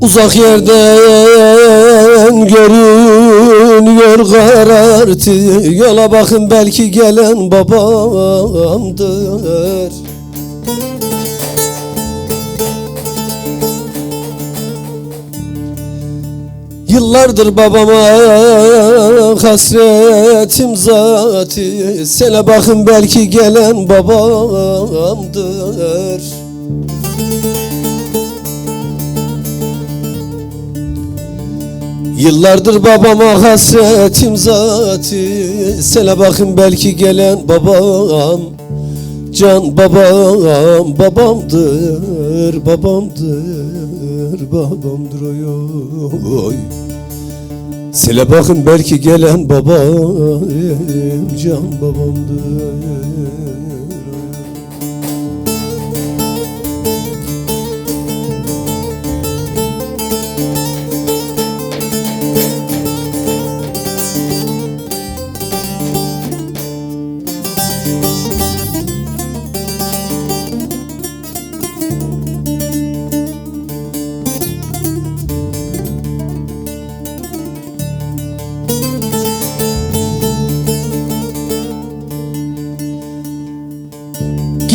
Uzak yerden görünüyor karartı. Yola bakın belki gelen babamdır. Yıllardır babama hasretim zati Sene bakın belki gelen babamdır Yıllardır babama hasretim zati. Sene bakın belki gelen babam. Can babam babamdır babamdır babamdır oy oy. Sele bakın belki gelen babam can babamdır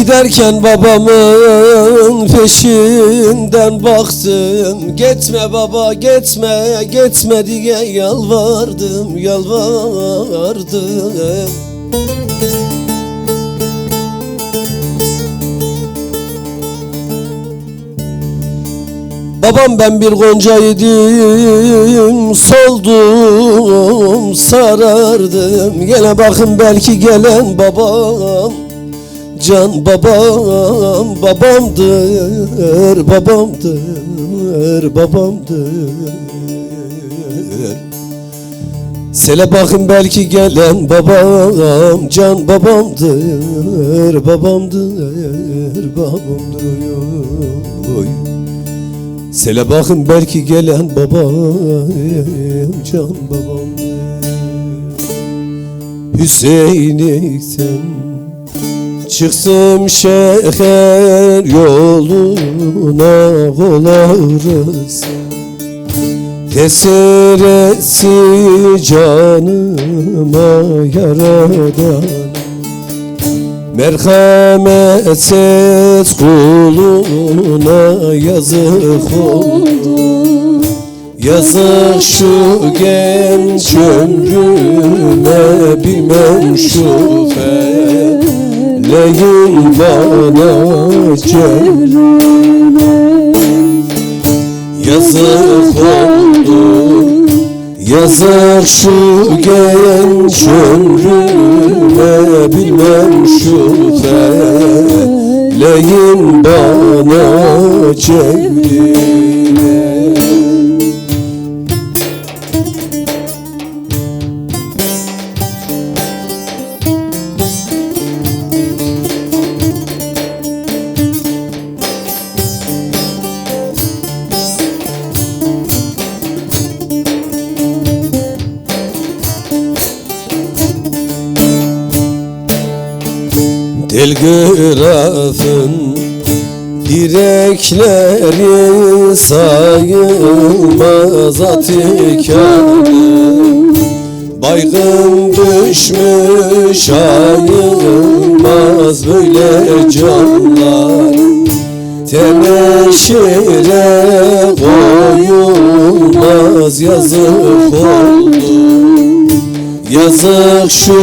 Giderken babamın peşinden baktım. Gitme baba gitme gitme diye yalvardım yalvardım. Babam ben bir goncaydım soldum sarardım. Gene bakın belki gelen babam Can babam babamdır babamdır babamdır Sele bakın belki gelen babam Can babamdır babamdır babamdır oy. Sele bakın belki gelen babam Can babamdır Hüseyin'ikten Çıksım şehir yoluna kol ağrısı Tesir etsin canıma yaradan. Merhametsiz kuluna yazık oldu. Yazık şu genç ömrüme bilmem şu feleğin bana çevrime Yazık oldu Yazık şu genç ömrüme bilmem şu feleğin bana çevrime Telgrafın direkleri sayılmaz atikarı Baygın düşmüş ayılmaz böyle canlar. Temeşire koyulmaz yazık oldu Yazık şu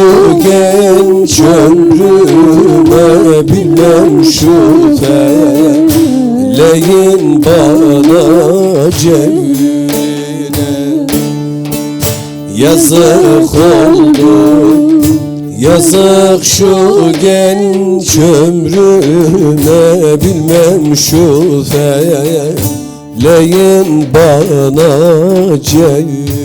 genç ömrüme bilmem şu feleğin bana cevine Yazık oldu Yazık şu genç ömrüme bilmem şu feleğin bana cevine